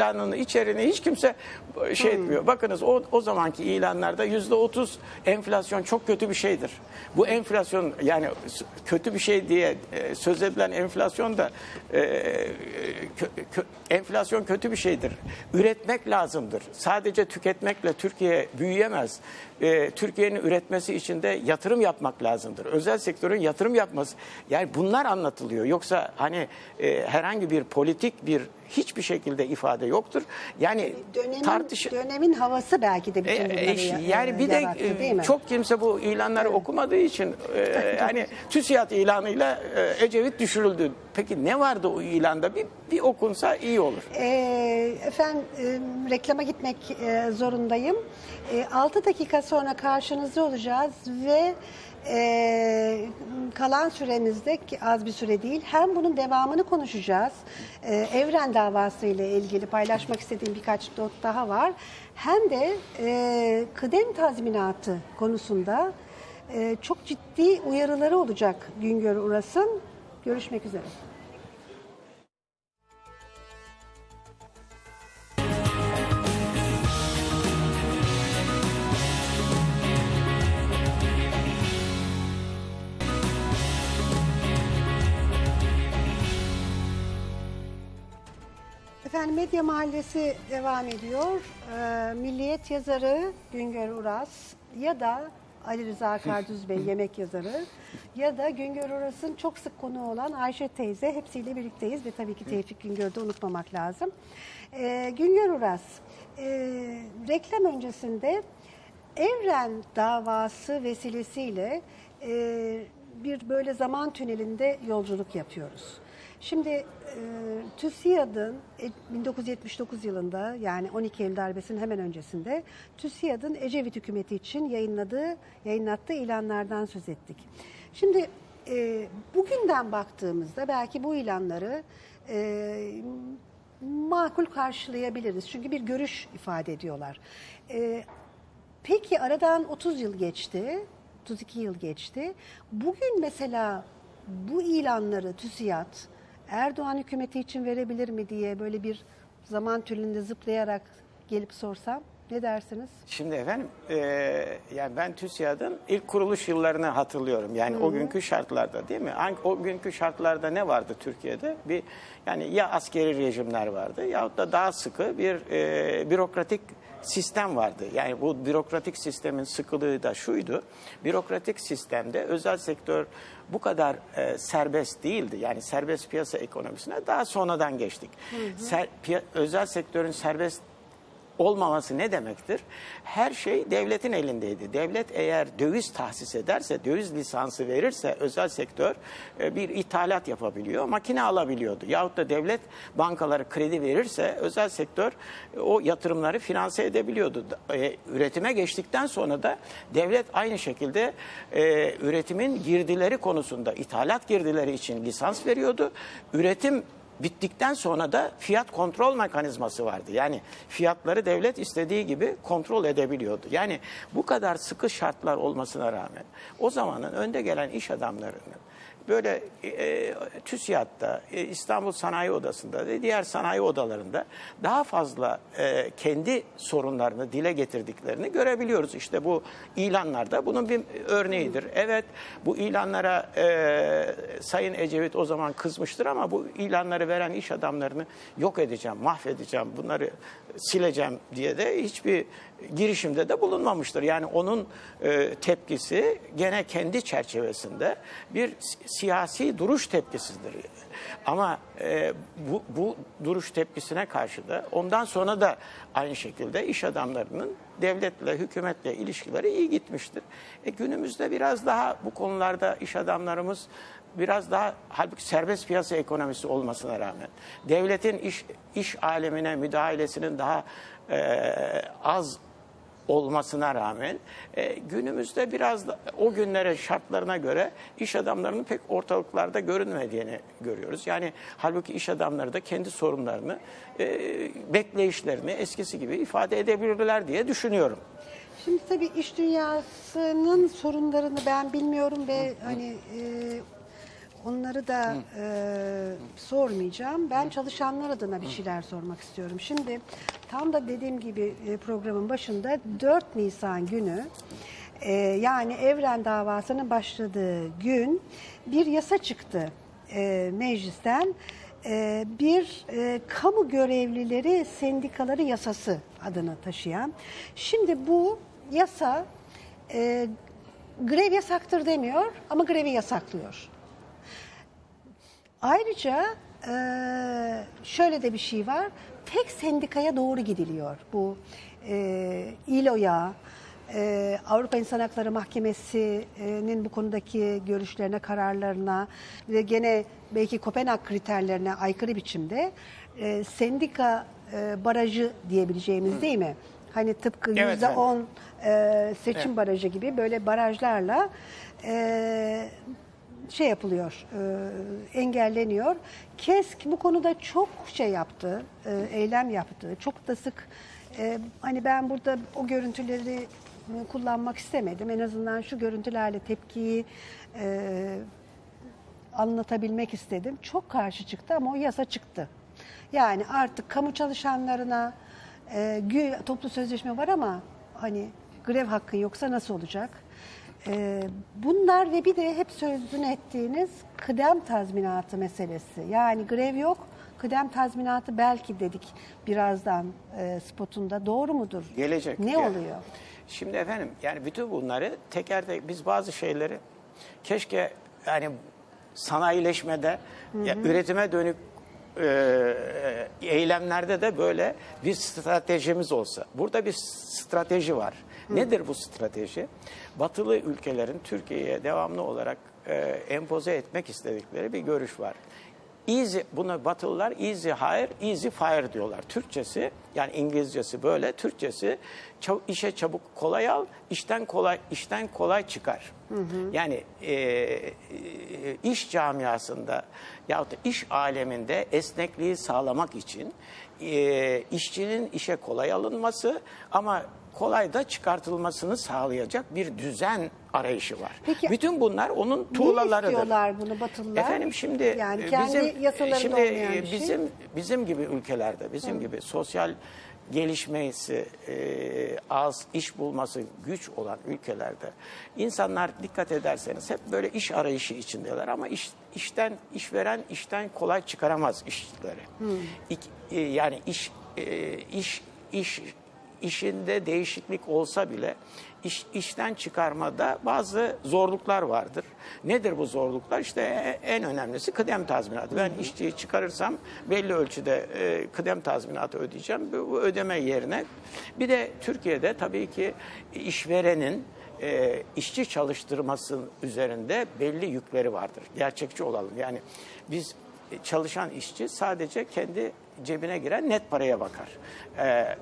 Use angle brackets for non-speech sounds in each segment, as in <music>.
ilanını içeriğini hiç kimse şey etmiyor. Bakınız o, o zamanki ilanlarda yüzde otuz enflasyon çok kötü bir şeydir. Bu enflasyon yani kötü bir şey diye e, söz edilen enflasyon da e, kö- kö- enflasyon kötü bir şeydir. Üretmek lazımdır. Sadece tüketmekle Türkiye büyüyemez. E, Türkiye'nin üretmesi için de yatırım yapmak lazımdır. Özel sektörün yatırım yapması. Yani bunlar anlatılıyor. Yoksa hani e, herhangi bir politik bir hiçbir şekilde ifade yoktur. Yani Dönemin, tartış dönemin havası belki de bütün e, bunları e, ya- yani bir de yarattı, e, değil mi? çok kimse bu ilanları okumadığı için e, yani TÜSİAD ilanıyla e, Ecevit düşürüldü. Peki ne vardı o ilanda? Bir, bir okunsa iyi olur. Ee, efendim e, reklama gitmek e, zorundayım. 6 dakika sonra karşınızda olacağız ve e, kalan süremizde ki az bir süre değil hem bunun devamını konuşacağız. E, Evren davası ile ilgili paylaşmak istediğim birkaç not daha var. Hem de e, kıdem tazminatı konusunda e, çok ciddi uyarıları olacak Güngör Uras'ın. Görüşmek üzere. Efendim Medya Mahallesi devam ediyor. Ee, Milliyet yazarı Güngör Uras ya da Ali Rıza Kardüz Bey yemek yazarı ya da Güngör Uras'ın çok sık konuğu olan Ayşe teyze hepsiyle birlikteyiz ve tabii ki Tevfik Güngör'ü de unutmamak lazım. Ee, Güngör Uras e, reklam öncesinde Evren davası vesilesiyle e, bir böyle zaman tünelinde yolculuk yapıyoruz. Şimdi e, TÜSİAD'ın e, 1979 yılında yani 12 Eylül darbesinin hemen öncesinde TÜSİAD'ın Ecevit hükümeti için yayınladığı, yayınlattığı ilanlardan söz ettik. Şimdi e, bugünden baktığımızda belki bu ilanları e, makul karşılayabiliriz. Çünkü bir görüş ifade ediyorlar. E, Peki aradan 30 yıl geçti, 32 yıl geçti. Bugün mesela bu ilanları TÜSİAD Erdoğan hükümeti için verebilir mi diye böyle bir zaman tünelinde zıplayarak gelip sorsam ne dersiniz? Şimdi efendim e, yani ben TÜSİAD'ın ilk kuruluş yıllarını hatırlıyorum. Yani o günkü şartlarda değil mi? O günkü şartlarda ne vardı Türkiye'de? Bir yani ya askeri rejimler vardı yahut da daha sıkı bir e, bürokratik sistem vardı. Yani bu bürokratik sistemin sıkılığı da şuydu. Bürokratik sistemde özel sektör bu kadar e, serbest değildi. Yani serbest piyasa ekonomisine daha sonradan geçtik. Ser- piya- özel sektörün serbest olmaması ne demektir? Her şey devletin elindeydi. Devlet eğer döviz tahsis ederse, döviz lisansı verirse özel sektör e, bir ithalat yapabiliyor, makine alabiliyordu. Yahut da devlet bankaları kredi verirse özel sektör e, o yatırımları finanse edebiliyordu. E, Üretime geçtikten sonra da devlet aynı şekilde üretimin girdileri konusunda ithalat girdileri için lisans veriyordu. Üretim Bittikten sonra da fiyat kontrol mekanizması vardı. Yani fiyatları devlet istediği gibi kontrol edebiliyordu. Yani bu kadar sıkı şartlar olmasına rağmen o zamanın önde gelen iş adamlarının böyle e, TÜSİAD'da, e, İstanbul Sanayi Odası'nda ve diğer sanayi odalarında daha fazla e, kendi sorunlarını dile getirdiklerini görebiliyoruz. İşte bu ilanlarda bunun bir örneğidir. Evet bu ilanlara e, Sayın Ecevit o zaman kızmıştır ama bu ilanları veren iş adamlarını yok edeceğim, mahvedeceğim, bunları sileceğim diye de hiçbir girişimde de bulunmamıştır. Yani onun e, tepkisi gene kendi çerçevesinde bir si- siyasi duruş tepkisidir. Ama e, bu, bu duruş tepkisine karşı da ondan sonra da aynı şekilde iş adamlarının devletle, hükümetle ilişkileri iyi gitmiştir. E, günümüzde biraz daha bu konularda iş adamlarımız biraz daha halbuki serbest piyasa ekonomisi olmasına rağmen devletin iş iş alemine müdahalesinin daha e, az olmasına rağmen e, günümüzde biraz da o günlere şartlarına göre iş adamlarının pek ortalıklarda görünmediğini görüyoruz. Yani halbuki iş adamları da kendi sorunlarını, e, bekleyişlerini eskisi gibi ifade edebilirler diye düşünüyorum. Şimdi tabii iş dünyasının sorunlarını ben bilmiyorum ve hani e, onları da e, sormayacağım. Ben çalışanlar adına bir şeyler sormak istiyorum. Şimdi tam da dediğim gibi e, programın başında 4 Nisan günü e, yani Evren davasının başladığı gün bir yasa çıktı e, meclisten. Bir kamu görevlileri sendikaları yasası adını taşıyan. Şimdi bu yasa e, grev yasaktır demiyor ama grevi yasaklıyor. Ayrıca şöyle de bir şey var. Tek sendikaya doğru gidiliyor. Bu eee İLO'ya, eee, Avrupa İnsan Hakları Mahkemesi'nin bu konudaki görüşlerine, kararlarına ve gene belki Kopenhag kriterlerine aykırı biçimde eee, sendika eee, barajı diyebileceğimiz değil mi? Hani tıpkı Evet, yüzde evet. on eee, seçim barajı gibi böyle barajlarla eee şey yapılıyor, e, engelleniyor. KESK bu konuda çok şey yaptı, e, eylem yaptı. Çok da sık, e, hani ben burada o görüntüleri kullanmak istemedim. En azından şu görüntülerle tepkiyi e, anlatabilmek istedim. Çok karşı çıktı ama o yasa çıktı. Yani artık kamu çalışanlarına e, toplu sözleşme var ama hani grev hakkı yoksa nasıl olacak? E, bunlar ve bir de hep sözünü ettiğiniz kıdem tazminatı meselesi. Yani grev yok, kıdem tazminatı belki dedik birazdan e, spotunda. Doğru mudur? Gelecek. Ne Yani. oluyor? Şimdi efendim yani bütün bunları teker tek biz bazı şeyleri keşke yani sanayileşmede ya üretime dönük e, eylemlerde de böyle bir stratejimiz olsa. Burada bir strateji var. Nedir bu strateji? Batılı ülkelerin Türkiye'ye devamlı olarak e, empoze etmek istedikleri bir görüş var. Easy, buna Batılılar easy hire, easy fire diyorlar. Türkçesi, yani İngilizcesi böyle, Türkçesi çab- işe çabuk kolay al, işten kolay işten kolay çıkar. Yani e, e, iş camiasında yahut da iş aleminde esnekliği sağlamak için e, işçinin işe kolay alınması ama kolay da çıkartılmasını sağlayacak bir düzen arayışı var. Peki, Bütün bunlar onun Niye tuğlalarıdır. istiyorlar bunu Batılılar? Efendim şimdi yani e, kendi bizim yasalarında şimdi e, şey. bizim bizim gibi ülkelerde bizim gibi sosyal gelişmesi e, az iş bulması güç olan ülkelerde insanlar dikkat ederseniz hep böyle iş arayışı içindeler ama iş işten işveren işten kolay çıkaramaz işçileri. İk- e, yani iş e, iş iş işinde değişiklik olsa bile iş, işten çıkarmada bazı zorluklar vardır. Nedir bu zorluklar? İşte en önemlisi kıdem tazminatı. Ben işçiyi çıkarırsam belli ölçüde e, kıdem tazminatı ödeyeceğim. Bu, bu ödeme yerine bir de Türkiye'de tabii ki işverenin e, işçi çalıştırması üzerinde belli yükleri vardır. Gerçekçi olalım. Yani biz e, çalışan işçi sadece kendi cebine giren net paraya bakar. E,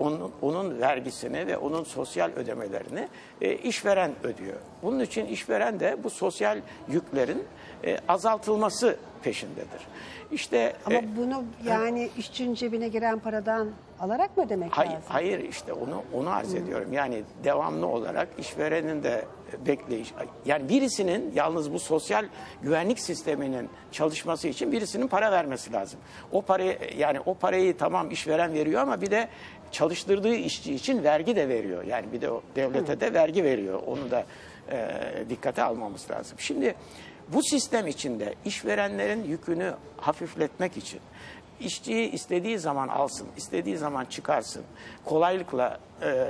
onun, onun vergisini ve onun sosyal ödemelerini e, işveren ödüyor. Bunun için işveren de bu sosyal yüklerin e, azaltılması peşindedir. İşte Ama e, bunu yani işçinin cebine giren paradan alarak mı ödemek Hayır, lazım? hayır işte onu onu arz ediyorum. Yani devamlı olarak işverenin de bekleyiş yani birisinin yalnız bu sosyal güvenlik sisteminin çalışması için birisinin para vermesi lazım. O parayı yani o parayı tamam işveren veriyor ama bir de çalıştırdığı işçi için vergi de veriyor. Yani bir de o devlete de vergi veriyor. Onu da e, dikkate almamız lazım. Şimdi bu sistem içinde işverenlerin yükünü hafifletmek için işçiyi istediği zaman alsın, istediği zaman çıkarsın, kolaylıkla e,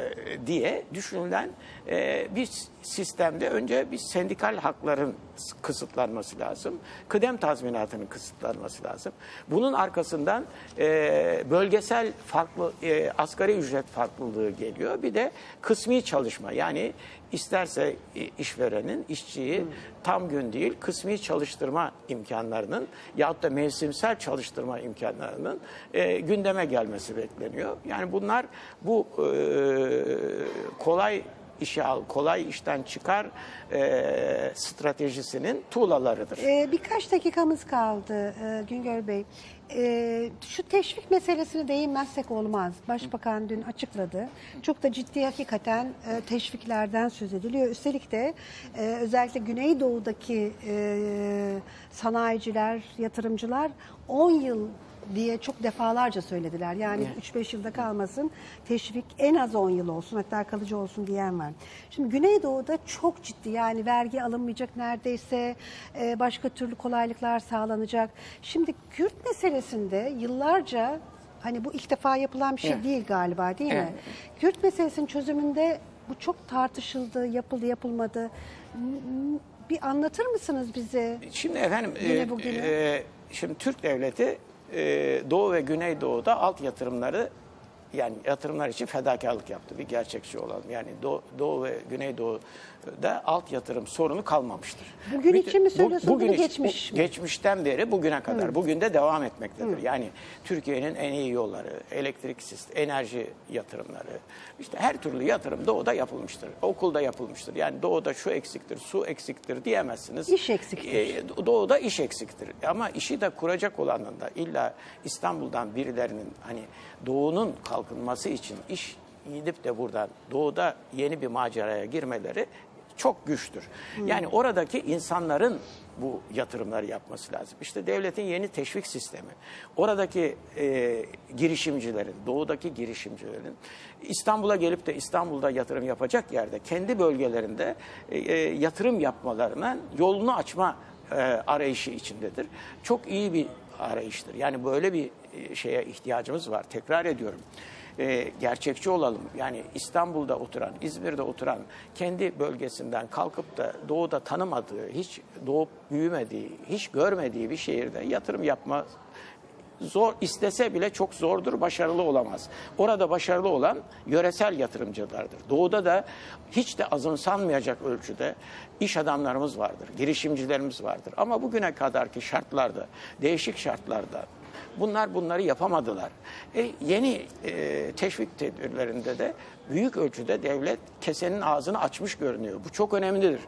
diye düşünülen e, bir sistemde önce bir sendikal hakların kısıtlanması lazım, kıdem tazminatının kısıtlanması lazım. Bunun arkasından e, bölgesel farklı e, asgari ücret farklılığı geliyor. Bir de kısmi çalışma yani isterse işverenin işçiyi tam gün değil kısmi çalıştırma imkanlarının yahut da mevsimsel çalıştırma imkanlarının e, gündeme gelmesi bekleniyor. Yani bunlar bu e, kolay işe al, kolay işten çıkar e, stratejisinin tuğlalarıdır. Ee, birkaç dakikamız kaldı e, Güngör Bey. Ee, şu teşvik meselesine değinmezsek olmaz. Başbakan dün açıkladı. Çok da ciddi hakikaten e, teşviklerden söz ediliyor. Üstelik de e, özellikle Güneydoğu'daki e, sanayiciler, yatırımcılar 10 yıl diye çok defalarca söylediler. Yani 3-5 yılda kalmasın, teşvik en az 10 yıl olsun hatta kalıcı olsun diyen var. Şimdi Güneydoğu'da çok ciddi yani vergi alınmayacak neredeyse e, başka türlü kolaylıklar sağlanacak. Şimdi Kürt meselesinde yıllarca hani bu ilk defa yapılan bir şey Evet. değil galiba değil mi? Evet. Kürt meselesinin çözümünde bu çok tartışıldı, yapıldı, yapılmadı. Bir anlatır mısınız bize? Şimdi efendim, e, e, şimdi Türk devleti e, Doğu ve Güneydoğu'da alt yatırımları yani yatırımlar için fedakarlık yaptı. Bir gerçekçi olalım. Yani Doğu, Doğu ve Güneydoğu'da alt yatırım sorunu kalmamıştır. Bugün Bütün- için mi bu- söylüyorsun, bugün geçmiş bu- mi? Geçmişten beri bugüne kadar. Bugün de devam etmektedir. Yani Türkiye'nin en iyi yolları, elektrik sistemi, enerji yatırımları, işte her türlü yatırım Doğu'da yapılmıştır. Okulda yapılmıştır. Yani Doğu'da şu eksiktir, su eksiktir diyemezsiniz. İş eksiktir. E, Doğu'da iş eksiktir. Ama işi de kuracak olanın da illa İstanbul'dan birilerinin hani Doğu'nun kalkınması için iş gidip de buradan Doğu'da yeni bir maceraya girmeleri çok güçtür. Yani oradaki insanların bu yatırımları yapması lazım. İşte devletin yeni teşvik sistemi, oradaki e, girişimcilerin, doğudaki girişimcilerin İstanbul'a gelip de İstanbul'da yatırım yapacak yerde kendi bölgelerinde e, e, yatırım yapmalarına yolunu açma e, arayışı içindedir. Çok iyi bir arayıştır. Yani böyle bir e, şeye ihtiyacımız var. Tekrar ediyorum. E, gerçekçi olalım. Yani İstanbul'da oturan, İzmir'de oturan, kendi bölgesinden kalkıp da doğuda tanımadığı, hiç doğup büyümediği, hiç görmediği bir şehirde yatırım yapma zor istese bile çok zordur, başarılı olamaz. Orada başarılı olan yöresel yatırımcılardır. Doğuda da hiç de azımsanmayacak ölçüde iş adamlarımız vardır, girişimcilerimiz vardır. Ama bugüne kadarki şartlarda, değişik şartlarda bunlar bunları yapamadılar. E, yeni e, teşvik tedbirlerinde de büyük ölçüde devlet kesenin ağzını açmış görünüyor. Bu çok önemlidir.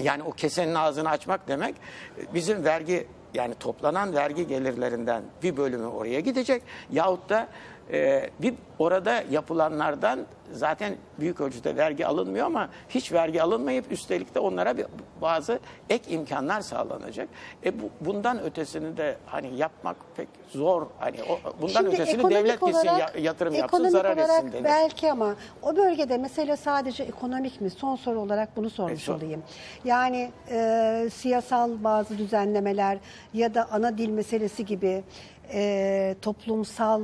Yani o kesenin ağzını açmak demek e, bizim vergi yani toplanan vergi gelirlerinden bir bölümü oraya gidecek yahut da e, bir orada yapılanlardan zaten büyük ölçüde vergi alınmıyor ama hiç vergi alınmayıp üstelik de onlara bir, bazı ek imkanlar sağlanacak. E bu, bundan ötesini de hani yapmak pek zor. Hani o, bundan Şimdi ötesini devlet gitsin olarak- ya- yatırım yapsın zarar etsin denir. belki ama o bölgede mesele sadece ekonomik mi? Son soru olarak bunu sormuş E, sor. olayım. Yani e, siyasal bazı düzenlemeler ya da ana dil meselesi gibi e, toplumsal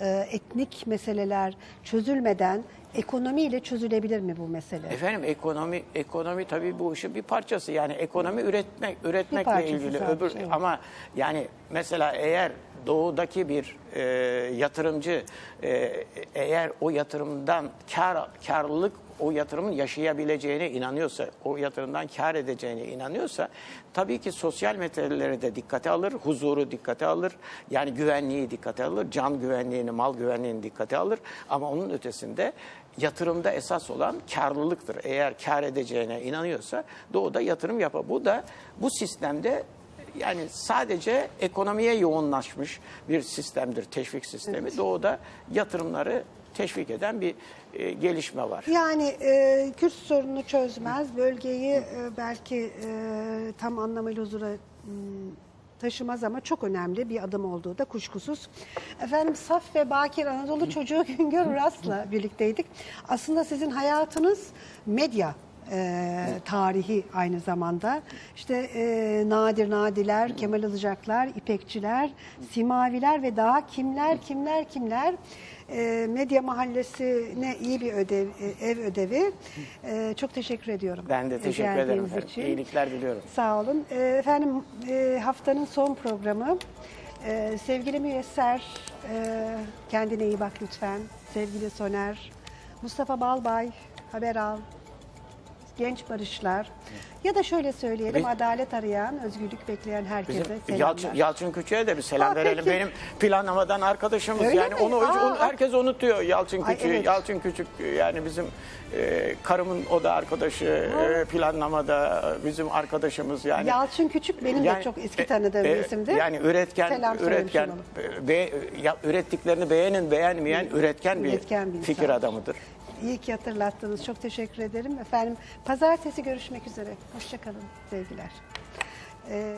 e, etnik meseleler çözülmeden ekonomiyle çözülebilir mi bu mesele? Efendim ekonomi ekonomi tabii bu işin bir parçası. Yani ekonomi üretmek üretmekle parçası ilgili sadece, öbür evet. ama yani mesela eğer doğudaki bir e, yatırımcı e, eğer o yatırımdan kar karlılık o yatırımın yaşayabileceğine inanıyorsa, o yatırımdan kar edeceğine inanıyorsa tabii ki sosyal meseleleri de dikkate alır, huzuru dikkate alır, yani güvenliği dikkate alır, can güvenliğini, mal güvenliğini dikkate alır ama onun ötesinde yatırımda esas olan karlılıktır. Eğer kar edeceğine inanıyorsa doğuda yatırım yapar. Bu da bu sistemde yani sadece ekonomiye yoğunlaşmış bir sistemdir, teşvik sistemi. Doğuda yatırımları teşvik eden bir e, gelişme var. Yani e, Kürt sorununu çözmez, bölgeyi e, belki e, tam anlamıyla huzura taşımaz ama çok önemli bir adım olduğu da kuşkusuz. Efendim Saf ve Bakir Anadolu <laughs> çocuğu Güngör Uras'la birlikteydik. Aslında sizin hayatınız medya e, tarihi aynı zamanda. İşte e, Nadir Nadiler, Kemal Ilıcaklar, İpekçiler, Simaviler ve daha kimler kimler kimler e, Medya Mahallesi'ne iyi bir ödev, e, ev ödevi. E, çok teşekkür ediyorum. Ben de teşekkür ederim. efendim. için. İyilikler diliyorum. Sağ olun. E, efendim e, haftanın son programı. E, sevgili Müyesser, e, kendine iyi bak lütfen. Sevgili Soner, Mustafa Balbay, Haber Al, genç barışlar ya da şöyle söyleyelim Biz- adalet arayan, özgürlük bekleyen herkese Bizim selamlar. Yalçın, Küçük'e de bir selam Aa, verelim. peki. Benim planlamadan arkadaşımız Öyle yani mi? onu, onu Aa, herkes unutuyor Yalçın Ay, Küçük'ü. evet. Yalçın Küçük yani bizim e, karımın o da arkadaşı e, planlamada bizim arkadaşımız yani. Yalçın Küçük benim de çok eski e, tanıdığım e, bir isimdir. Yani üretken, Selam söylemiş üretken, olalım. e, be, ya, ürettiklerini beğenin beğenmeyen üretken, Üretken bir bir fikir insan. adamıdır. İyi ki hatırlattınız. Çok teşekkür ederim. Efendim pazartesi görüşmek üzere. Hoşçakalın sevgiler. Ee,